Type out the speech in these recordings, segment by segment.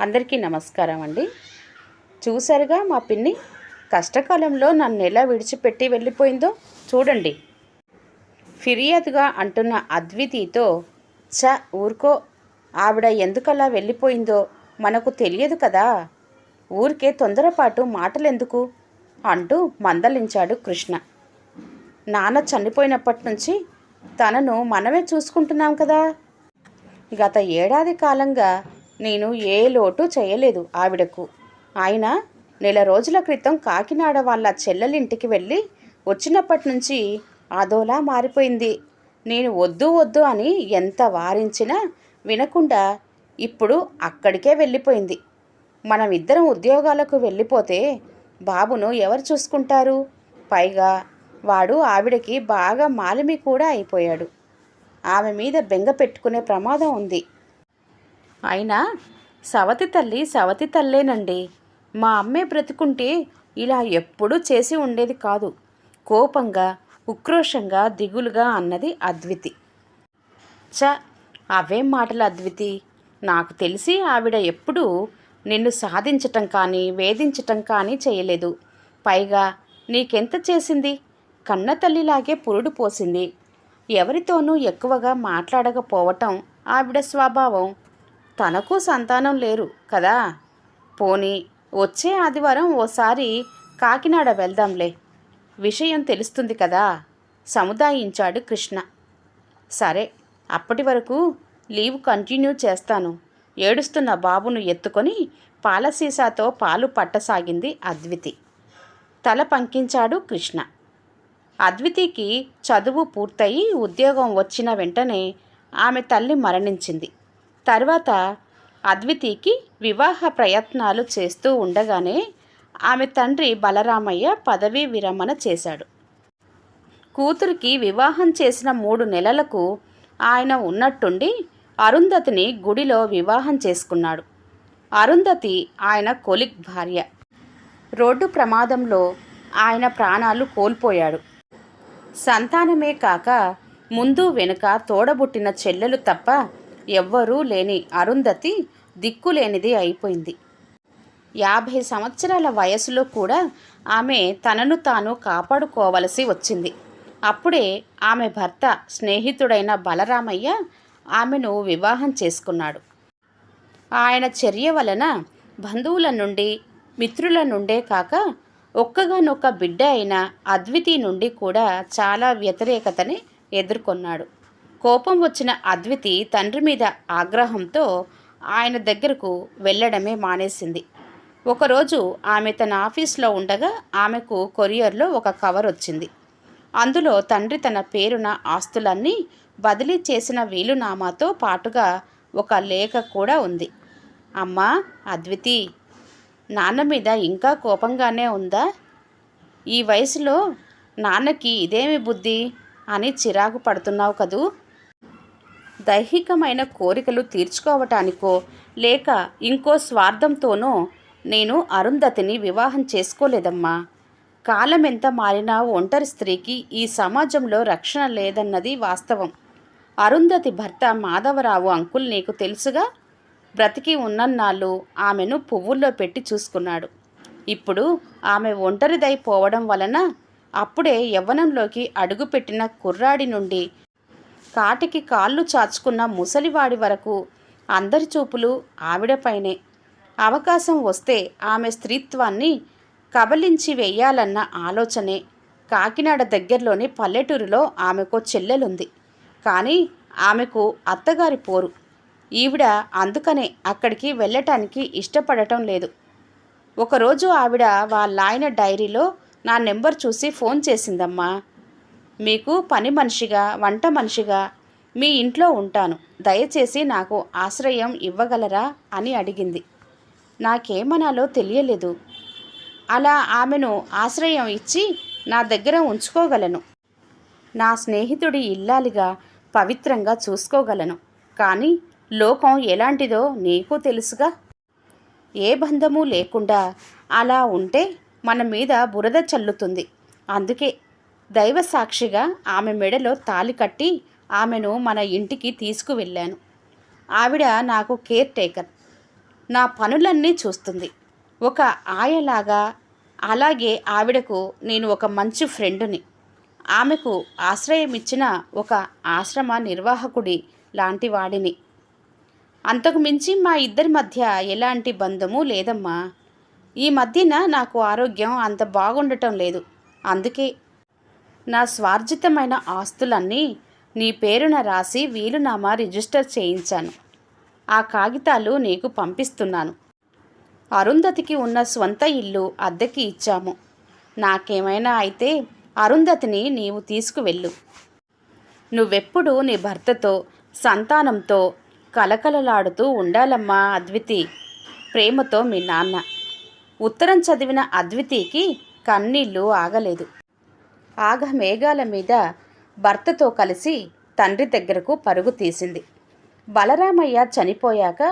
అందరికీ నమస్కారం అండి. చూసారుగా మా పిన్ని కష్టకాలంలో నన్ను ఎలా విడిచిపెట్టి వెళ్ళిపోయిందో చూడండి. ఫిర్యాదుగా అంటున్న అద్వితితో చ ఊరుకో. ఆవిడ ఎందుకలా వెళ్ళిపోయిందో మనకు తెలియదు కదా. ఊరికే తొందరపాటు మాటలెందుకు? అంటూ మందలించాడు కృష్ణ. నాన్న చనిపోయినప్పటి నుంచి తనను మనమే చూసుకుంటున్నాం కదా. గత ఏడాది కాలంగా నేను ఏ లోటు చేయలేదు ఆవిడకు. ఆయన నెల రోజుల క్రితం కాకినాడ వాళ్ళ చెల్లెలింటికి వెళ్ళి వచ్చినప్పటి నుంచి అదోలా మారిపోయింది. నేను వద్దు వద్దు అని ఎంత వారించినా వినకుండా ఇప్పుడు అక్కడికే వెళ్ళిపోయింది. మనం ఇద్దరం ఉద్యోగాలకు వెళ్ళిపోతే బాబును ఎవరు చూసుకుంటారు? పైగా వాడు ఆవిడకి బాగా మాలిమి కూడా అయిపోయాడు. ఆమె మీద బెంగ పెట్టుకునే ప్రమాదం ఉంది. అయినా సవతి తల్లి సవతి తల్లేనండి. మా అమ్మే బ్రతుకుంటే ఇలా ఎప్పుడూ చేసి ఉండేది కాదు. కోపంగా ఉక్రోషంగా దిగులుగా అన్నది అద్వితి. చ అవేం మాటలు అద్వితి? నాకు తెలిసి ఆవిడ ఎప్పుడూ నిన్ను సాధించటం కానీ వేధించటం కానీ చేయలేదు. పైగా నీకెంత చేసింది? కన్న తల్లిలాగే పురుడు పోసింది. ఎవరితోనూ ఎక్కువగా మాట్లాడకపోవటం ఆవిడ స్వభావం. తనకు సంతానం లేరు కదా. పోనీ వచ్చే ఆదివారం ఓసారి కాకినాడ వెళ్దాంలే. విషయం తెలుస్తుంది కదా. సముదాయించాడు కృష్ణ. సరే అప్పటి వరకు లీవ్ కంటిన్యూ చేస్తాను. ఏడుస్తున్న బాబును ఎత్తుకొని పాల సీసాతో పాలు పట్టసాగింది అద్వితి. తల పంకించాడు కృష్ణ. అద్వితికి చదువు పూర్తయి ఉద్యోగం వచ్చిన వెంటనే ఆమె తల్లి మరణించింది. తర్వాత అద్వితికి వివాహ ప్రయత్నాలు చేస్తూ ఉండగానే ఆమె తండ్రి బలరామయ్య పదవీ విరమణ చేశాడు. కూతురికి వివాహం చేసిన మూడు నెలలకు ఆయన ఉన్నట్టుండి అరుంధతిని గుడిలో వివాహం చేసుకున్నాడు. అరుంధతి ఆయన కొలిక్ భార్య. రోడ్డు ప్రమాదంలో ఆయన ప్రాణాలు కోల్పోయాడు. సంతానమే కాక ముందు వెనుక తోడబుట్టిన చెల్లెలు తప్ప ఎవ్వరూ లేని అరుంధతి దిక్కులేనిది అయిపోయింది. యాభై సంవత్సరాల వయసులో కూడా ఆమె తనను తాను కాపాడుకోవలసి వచ్చింది. అప్పుడే ఆమె భర్త స్నేహితుడైన బలరామయ్య ఆమెను వివాహం చేసుకున్నాడు. ఆయన చర్య వలన బంధువుల నుండి మిత్రుల నుండే కాక ఒక్కగానొక్క బిడ్డ అయిన అద్వితి నుండి కూడా చాలా వ్యతిరేకతని ఎదుర్కొన్నాడు. కోపం వచ్చిన అద్వితి తండ్రి మీద ఆగ్రహంతో ఆయన దగ్గరకు వెళ్ళడమే మానేసింది. ఒకరోజు ఆమె తన ఆఫీస్లో ఉండగా ఆమెకు కొరియర్లో ఒక కవర్ వచ్చింది. అందులో తండ్రి తన పేరున ఆస్తులన్నీ బదిలీ చేసిన వీలునామాతో పాటుగా ఒక లేఖ కూడా ఉంది. అమ్మా అద్వితి నాన్న మీద ఇంకా కోపంగానే ఉందా? ఈ వయసులో నాన్నకి ఇదేమి బుద్ధి? అని చిరాకు పడుతున్నావు కదూ? దైహికమైన కోరికలు తీర్చుకోవటానికో లేక ఇంకో స్వార్థంతోనో నేను అరుంధతిని వివాహం చేసుకోలేదమ్మా. కాలం ఎంత మారినా ఒంటరి స్త్రీకి ఈ సమాజంలో రక్షణ లేదన్నది వాస్తవం. అరుంధతి భర్త మాధవరావు అంకుల్ నీకు తెలుసుగా? బ్రతికి ఉన్నన్నాళ్ళు ఆమెను పువ్వుల్లో పెట్టి చూసుకున్నాడు. ఇప్పుడు ఆమె ఒంటరిదైపోవడం వలన అప్పుడే యవ్వనంలోకి అడుగుపెట్టిన కుర్రాడి నుండి కాటికి కాళ్ళు చాచుకున్న ముసలివాడి వరకు అందరి చూపులు ఆవిడపైనే అవకాశం వస్తే ఆమె స్త్రీత్వాన్ని కబలించి వేయాలన్న ఆలోచనే. కాకినాడ దగ్గరలోని పల్లెటూరులో ఆమెకు చెల్లెలుంది. కానీ ఆమెకు అత్తగారి పోరు. ఈవిడ అందుకనే అక్కడికి వెళ్ళటానికి ఇష్టపడటం లేదు. ఒకరోజు ఆవిడ వాళ్ళ ఆయన డైరీలో నా నెంబర్ చూసి ఫోన్ చేసిందమ్మా. మీకు పని మనిషిగా వంట మనిషిగా మీ ఇంట్లో ఉంటాను. దయచేసి నాకు ఆశ్రయం ఇవ్వగలరా? అని అడిగింది. నాకేమనాలో తెలియలేదు. అలా ఆమెను ఆశ్రయం ఇచ్చి నా దగ్గర ఉంచుకోగలను. నా స్నేహితుడి ఇల్లాలిగా పవిత్రంగా చూసుకోగలను. కానీ లోకం ఎలాంటిదో నీకు తెలుసుగా? ఏ బంధము లేకుండా అలా ఉంటే మన మీద బురద చల్లుతుంది. అందుకే దైవ సాక్షిగా ఆమె మెడలో తాలి కట్టి ఆమెను మన ఇంటికి తీసుకువెళ్ళాను. ఆవిడ నాకు కేర్ టేకర్. నా పనులన్నీ చూస్తుంది. ఒక ఆయలాగా అలాగే ఆవిడకు నేను ఒక మంచి ఫ్రెండుని. ఆమెకు ఆశ్రయం ఇచ్చిన ఒక ఆశ్రమ నిర్వాహకుడి లాంటి వాడిని. అంతకు మించి మా ఇద్దరి మధ్య ఎలాంటి బంధము లేదమ్మా. ఈ మధ్యన నాకు ఆరోగ్యం అంత బాగుండటం లేదు. అందుకే నా స్వార్జితమైన ఆస్తులన్నీ నీ పేరున రాసి వీలునామా రిజిస్టర్ చేయించాను. ఆ కాగితాలు నీకు పంపిస్తున్నాను. అరుంధతికి ఉన్న స్వంత ఇల్లు అద్దెకి ఇచ్చాము. నాకేమైనా అయితే అరుంధతిని నీవు తీసుకువెళ్ళు. నువ్వెప్పుడు నీ భర్తతో సంతానంతో కలకలలాడుతూ ఉండాలమ్మా అద్వితి. ప్రేమతో మీ నాన్న. ఉత్తరం చదివిన అద్వితికి కన్నీళ్ళు ఆగలేదు. ఆగ మేఘాల మీద భర్తతో కలిసి తండ్రి దగ్గరకు పరుగు తీసింది. బలరామయ్య చనిపోయాక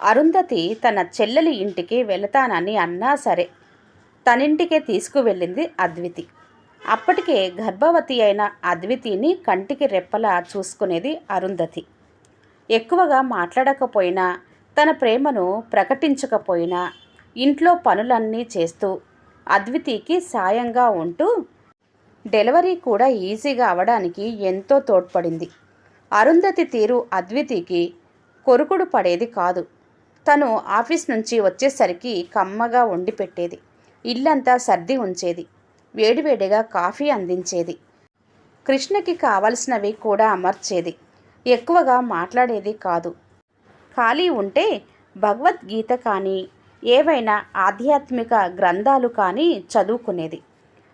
అరుంధతి తన చెల్లెలి ఇంటికి వెళతానని అన్నా సరే తనింటికే తీసుకువెళ్ళింది అద్వితి. అప్పటికే గర్భవతి అయిన అద్వితిని కంటికి రెప్పలా చూసుకునేది అరుంధతి. ఎక్కువగా మాట్లాడకపోయినా తన ప్రేమను ప్రకటించకపోయినా ఇంట్లో పనులన్నీ చేస్తూ అద్వితికి సాయంగా ఉంటూ డెలివరీ కూడా ఈజీగా అవడానికి ఎంతో తోడ్పడింది. అరుంధతి తీరు అద్వితికి కొరుకుడు పడేది కాదు. తను ఆఫీస్ నుంచి వచ్చేసరికి కమ్మగా వండి పెట్టేది. ఇల్లంతా సర్ది ఉంచేది. వేడివేడిగా కాఫీ అందించేది. కృష్ణకి కావలసినవి కూడా అమర్చేది. ఎక్కువగా మాట్లాడేది కాదు. ఖాళీ ఉంటే భగవద్గీత కానీ ఏవైనా ఆధ్యాత్మిక గ్రంథాలు కానీ చదువుకునేది.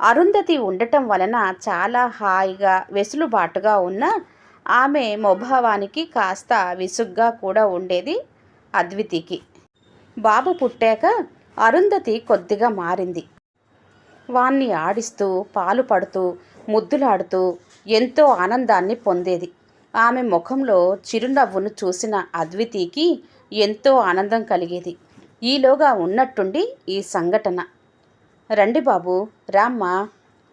అరుంధతి ఉండటం వలన చాలా హాయిగా వెసులుబాటుగా ఉన్న ఆమె మొభావానికి కాస్త విసుగ్గా కూడా ఉండేది అద్వితికి. బాబు పుట్టాక అరుంధతి కొద్దిగా మారింది. వాణ్ణి ఆడిస్తూ పాలు పడుతూ ముద్దులాడుతూ ఎంతో ఆనందాన్ని పొందేది. ఆమె ముఖంలో చిరునవ్వును చూసిన అద్వితికి ఎంతో ఆనందం కలిగేది. ఈలోగా ఉన్నట్టుండి ఈ సంఘటన. రండి బాబు రామ్మ.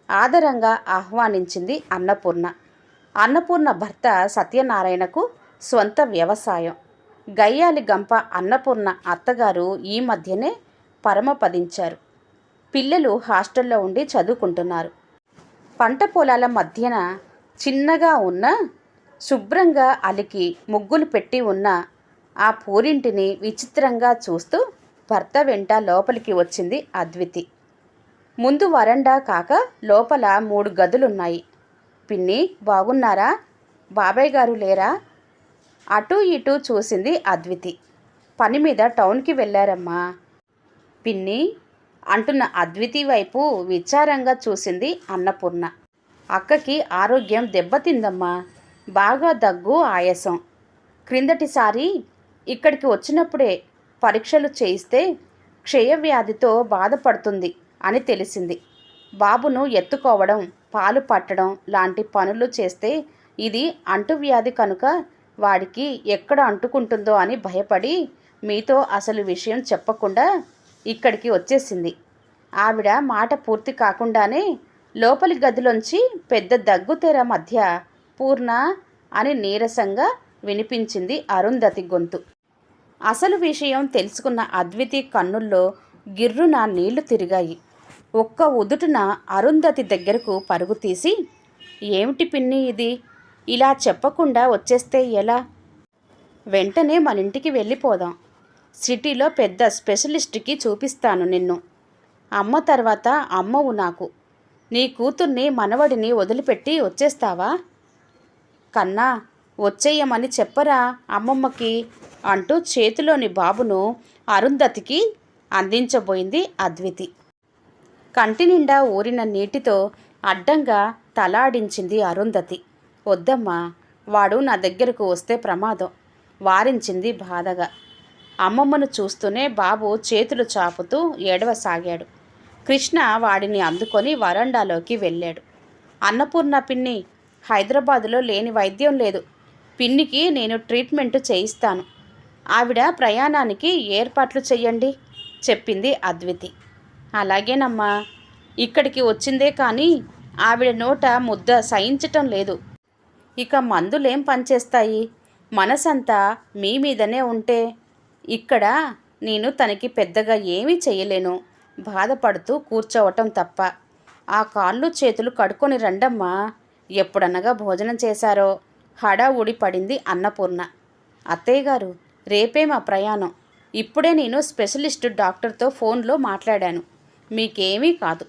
ఆదరంగా ఆహ్వానించింది అన్నపూర్ణ. అన్నపూర్ణ భర్త సత్యనారాయణకు స్వంత వ్యవసాయం. గయ్యాలి గంప అన్నపూర్ణ అత్తగారు ఈ మధ్యనే పరమపదించారు. పిల్లలు హాస్టల్లో ఉండి చదువుకుంటున్నారు. పంట పొలాల మధ్యన చిన్నగా ఉన్న శుభ్రంగా అలికి ముగ్గులు పెట్టి ఉన్న ఆ పూరింటిని విచిత్రంగా చూస్తూ భర్త వెంట లోపలికి వచ్చింది అద్వితి. ముందు వరండా కాక లోపల మూడు గదులున్నాయి. పిన్ని బాగున్నారా? బాబాయ్ గారు లేరా? అటూ ఇటూ చూసింది అద్వితి. పని మీద టౌన్కి వెళ్ళారమ్మా. పిన్ని అంటున్న అద్వితి వైపు విచారంగా చూసింది అన్నపూర్ణ. అక్కకి ఆరోగ్యం దెబ్బతిందమ్మా. బాగా దగ్గు ఆయాసం. క్రిందటిసారి ఇక్కడికి వచ్చినప్పుడే పరీక్షలు చేయిస్తే క్షయవ్యాధితో బాధపడుతుంది. అని తెలిసింది. బాబును ఎత్తుకోవడం పాలు పట్టడం లాంటి పనులు చేస్తే ఇది అంటువ్యాధి కనుక వాడికి ఎక్కడ అంటుకుంటుందో అని భయపడి మీతో అసలు విషయం చెప్పకుండా ఇక్కడికి వచ్చేసింది. ఆవిడ మాట పూర్తి కాకుండానే లోపలి గదిలోంచి పెద్ద దగ్గుతెర మధ్య పూర్ణ అని నీరసంగా వినిపించింది అరుంధతి గొంతు. అసలు విషయం తెలుసుకున్న అద్వితి కన్నుల్లో గిర్రున నీళ్ళు తిరిగాయి. ఒక్క ఉదుటున అరుంధతి దగ్గరకు పరుగు తీసి ఏమిటి పిన్ని ఇది? ఇలా చెప్పకుండా వచ్చేస్తే ఎలా? వెంటనే మన ఇంటికి వెళ్ళిపోదాం. సిటీలో పెద్ద స్పెషలిస్ట్కి చూపిస్తాను నిన్ను. అమ్మ తర్వాత అమ్మవు నాకు. నీ కూతుర్ని మనవడిని వదిలిపెట్టి వచ్చేస్తావా? కన్నా వచ్చేయమని చెప్పరా అమ్మమ్మకి? అంటూ చేతిలోని బాబును అరుంధతికి అందించబోయింది అద్వితి. కంటి నిండా ఊరిన నీటితో అడ్డంగా తలాడించింది అరుంధతి. వద్దమ్మా వాడు నా దగ్గరకు వస్తే ప్రమాదం వారించింది బాధగా. అమ్మమ్మను చూస్తూనే బాబు చేతులు చాపుతూ ఏడవసాగాడు. కృష్ణ వాడిని అందుకొని వరండాలోకి వెళ్ళాడు. అన్నపూర్ణ పిన్ని హైదరాబాదులో లేని వైద్యం లేదు. పిన్నికి నేను ట్రీట్మెంట్ చేయిస్తాను. ఆవిడ ప్రయాణానికి ఏర్పాట్లు చెయ్యండి చెప్పింది అద్వితి. అలాగేనమ్మా. ఇక్కడికి వచ్చిందే కానీ ఆవిడ నోట ముద్ద సహించటం లేదు. ఇక మందులేం పనిచేస్తాయి? మనసంతా మీ మీదనే ఉంటే ఇక్కడ నేను తనకి పెద్దగా ఏమీ చేయలేను బాధపడుతూ కూర్చోవటం తప్ప. ఆ కాళ్ళు చేతులు కడుక్కొని రండమ్మా. ఎప్పుడనగా భోజనం చేశారో? హడావుడి పడింది అన్నపూర్ణ. అత్తయ్య గారు రేపే మా ప్రయాణం. ఇప్పుడే నేను స్పెషలిస్ట్ డాక్టర్తో ఫోన్లో మాట్లాడాను. మీకేమీ కాదు.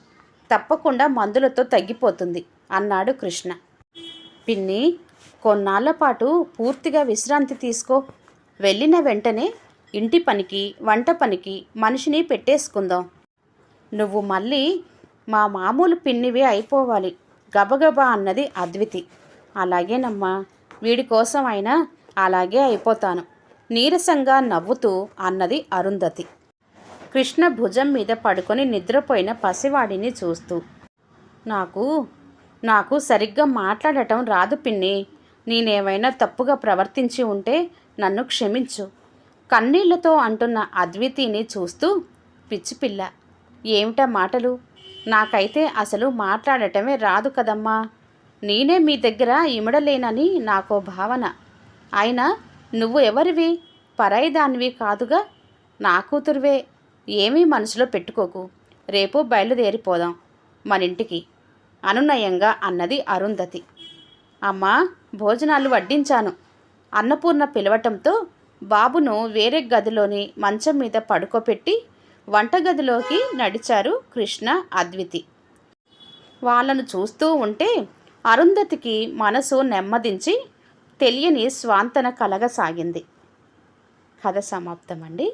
తప్పకుండా మందులతో తగ్గిపోతుంది అన్నాడు కృష్ణ. పిన్ని కొన్నాళ్ళ పాటు పూర్తిగా విశ్రాంతి తీసుకో. వెళ్ళిన వెంటనే ఇంటి పనికి వంట పనికి మనిషిని పెట్టేసుకుందాం. నువ్వు మళ్ళీ మా మామూలు పిన్నివే అయిపోవాలి గబగబా అన్నది అద్వితి. అలాగేనమ్మా వీడి కోసం అయినా అలాగే అయిపోతాను నీరసంగా నవ్వుతూ అన్నది అరుంధతి. కృష్ణ భుజం మీద పడుకొని నిద్రపోయిన పసివాడిని చూస్తూ నాకు నాకు సరిగ్గా మాట్లాడటం రాదు పిన్ని. నేనేమైనా తప్పుగా ప్రవర్తించి ఉంటే నన్ను క్షమించు కన్నీళ్ళతో అంటున్న అద్వితీని చూస్తూ పిచ్చిపిల్ల ఏమిటా మాటలు? నాకైతే అసలు మాట్లాడటమే రాదు కదమ్మా. నేనే మీ దగ్గర ఇమడలేనని నాకో భావన. అయినా నువ్వు ఎవరివి? పరాయిదానివి కాదుగా. నా కూతురువే. ఏమీ మనసులో పెట్టుకోకు. రేపు బయలుదేరిపోదాం మన ఇంటికి అనునయంగా అన్నది అరుంధతి. అమ్మా భోజనాలు వడ్డించాను. అన్నపూర్ణ పిలవటంతో బాబును వేరే గదిలోని మంచం మీద పడుకోపెట్టి వంటగదిలోకి నడిచారు కృష్ణ అద్వితి. వాళ్ళను చూస్తూ ఉంటే అరుంధతికి మనసు నెమ్మదించి తెలియని స్వాంతన కలగసాగింది. కథ సమాప్తమండి.